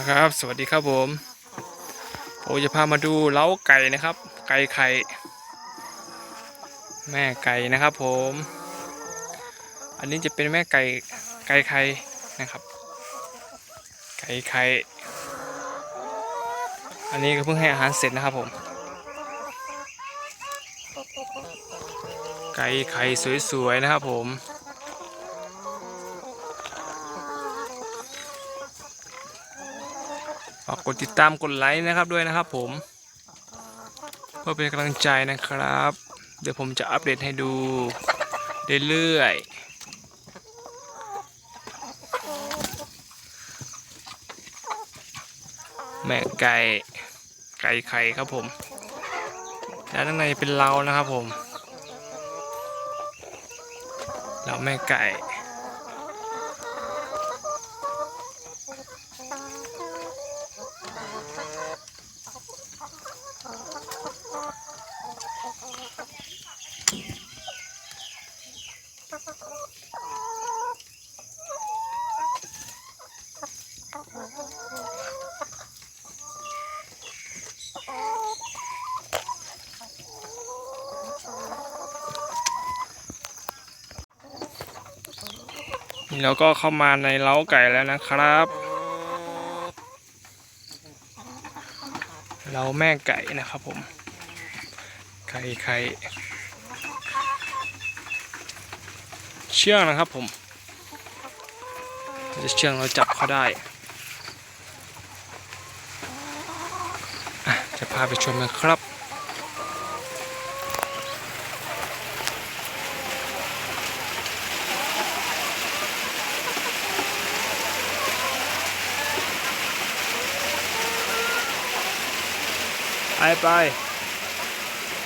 นะครับ สวัสดีครับผมโอจะพามาดูเล้าไก่นะครับ ไก่ไข่แม่ไก่นะครับผม อันนี้จะเป็นแม่ไก่ไก่ไข่นะครับ ไก่ไข่อันนี้ก็เพิ่งให้อาหารเสร็จนะครับผม ไก่ไข่สวยๆนะครับผมากกดติดตามกดไลค์นะครับด้วยนะครับ ผมเพื่อเป็นกำลังใจนะครับ เดี๋ยวผมจะอัปเดตให้ดูเรื่อยๆแม่ไก่ไก่ไข่ครับผม แล้วข้างในเป็นเรานะครับผม เราแม่ไก่ นี่เราก็เข้ามาในเล้าไก่แล้วนะครับ เราแม่ไก่นะครับผมไก่ไข่เชื่องนะครับผมจะเชื่องเราจับเขาได้อะ จะพาไปชมกันครับไปไป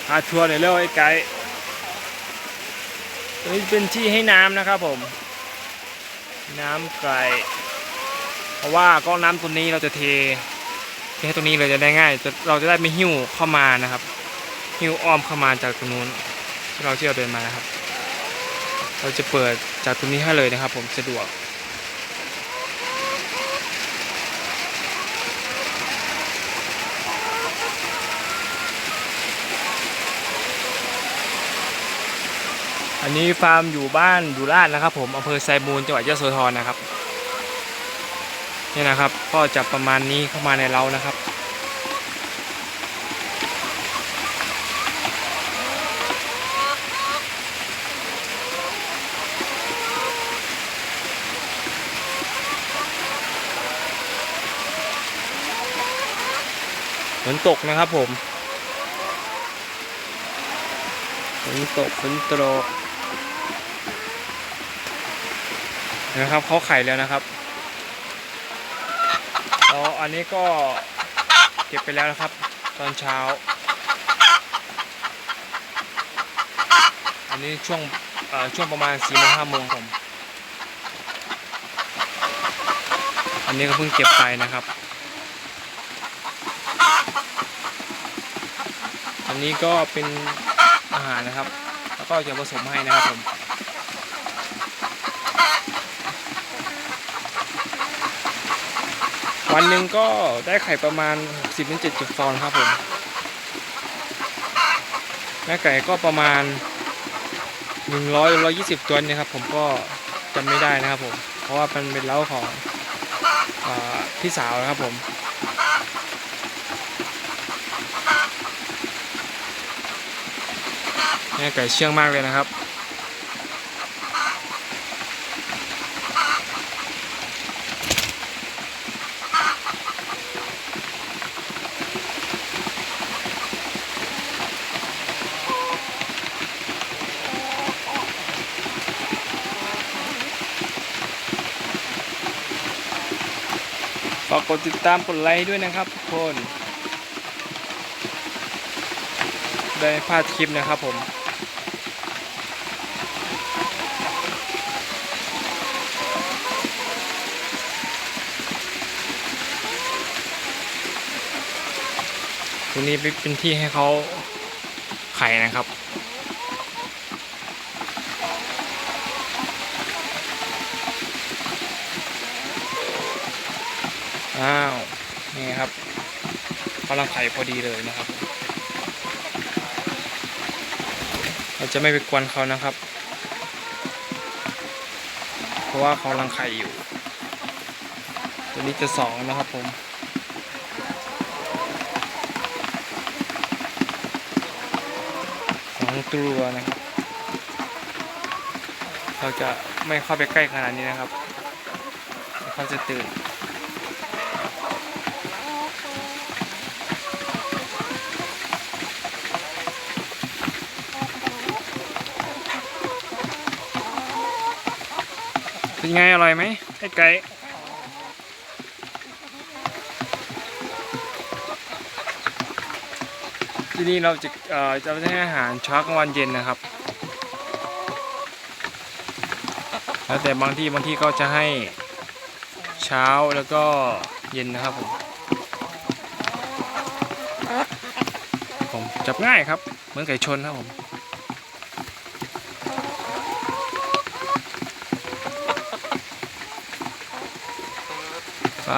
พาทัวร์หน่อยเร็วไอ้ไก่ตรงนี้เป็นที่ให้น้ำนะครับผม น้ำไก่ เพราะว่าก้อนน้ำตัวนี้เราจะเท ให้ตรงนี้เลยจะได้ง่ายจะเราจะได้ไม่หิ้วเข้ามานะครับ หิ้วอ้อมเข้ามาจากตรงนู้นที่เราที่เราเดินมานะครับ เราจะเปิดจากตรงนี้ให้เลยนะครับ ผมสะดวกอันนี้ฟาร์มอยู่บ้านดูลาดนะครับ ผมอำเภอไซมูลจังหวัดยะโสธรนะครับ นี่นะครับ ก็จะประมาณนี้เข้ามาในเรานะครับ ฝนตกนะครับผม ฝนตก ฝนตกนะครับเขาไข่แล้วนะครับ แล้วอันนี้ก็เก็บไปแล้วนะครับ ตอนเช้า อันนี้ช่วงช่วงประมาณสี่โมงห้าโมงผมอันนี้ก็เพิ่งเก็บไปนะครับ อันนี้ก็เป็นอาหารนะครับ แล้วก็จะผสมให้นะครับผม วันหนึ่งก็ได้ไข่ประมาณ 60-70ฟองครับผม แม่ไก่ก็ประมาณ 100-120 ตัวเนี่ยครับผมก็จำไม่ได้นะครับผม เพราะว่ามันเป็นเล้าของอพี่สาวนะครับผมแม่ไก่เชื่องมากเลยนะครับากกดติดตามกดไลค์ด้วยนะครับทุกคน ได้ไม่พลาดคลิปนะครับผมตรงนี้เป็นที่ให้เขาไข่นะครับ อ้าวนะครับกำลังไข่พอดีเลยนะครับ เราจะไม่ไปกวนเขานะครับ เพราะว่าเขากำลังไข่อยู่ ตัวนี้จะสองนะครับผมสองตัวนะครับ เราจะไม่เข้าไปใกล้ขนาดนี้นะครับเขาจะตื่น เป็นไงอร่อยไหมไอ้ไก่ที่นี่เราจะเอ่อจะให้อาหารเช้ากลางวันเย็นนะครับ แล้วแต่บางที่บางที่ก็จะให้เช้าแล้วก็เย็นนะครับผมผมจับง่ายครับ เหมือนไก่ชนครับผม ไป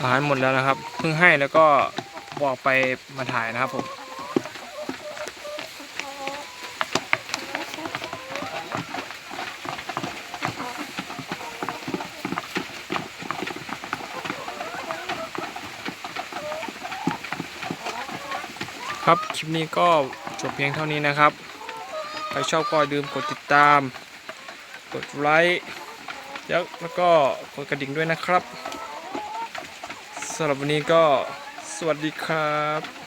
อาหารหมดแล้วนะครับ เพิ่งให้แล้วก็บอกไปมาถ่ายนะครับผมครับ คลิปนี้ก็จบเพียงเท่านี้นะครับ ใครชอบก็อย่าลืมกดติดตาม กดไลค์แล้วแล้วก็กดกระดิ่งด้วยนะครับสำหรับวันนี้ก็สวัสดีครับ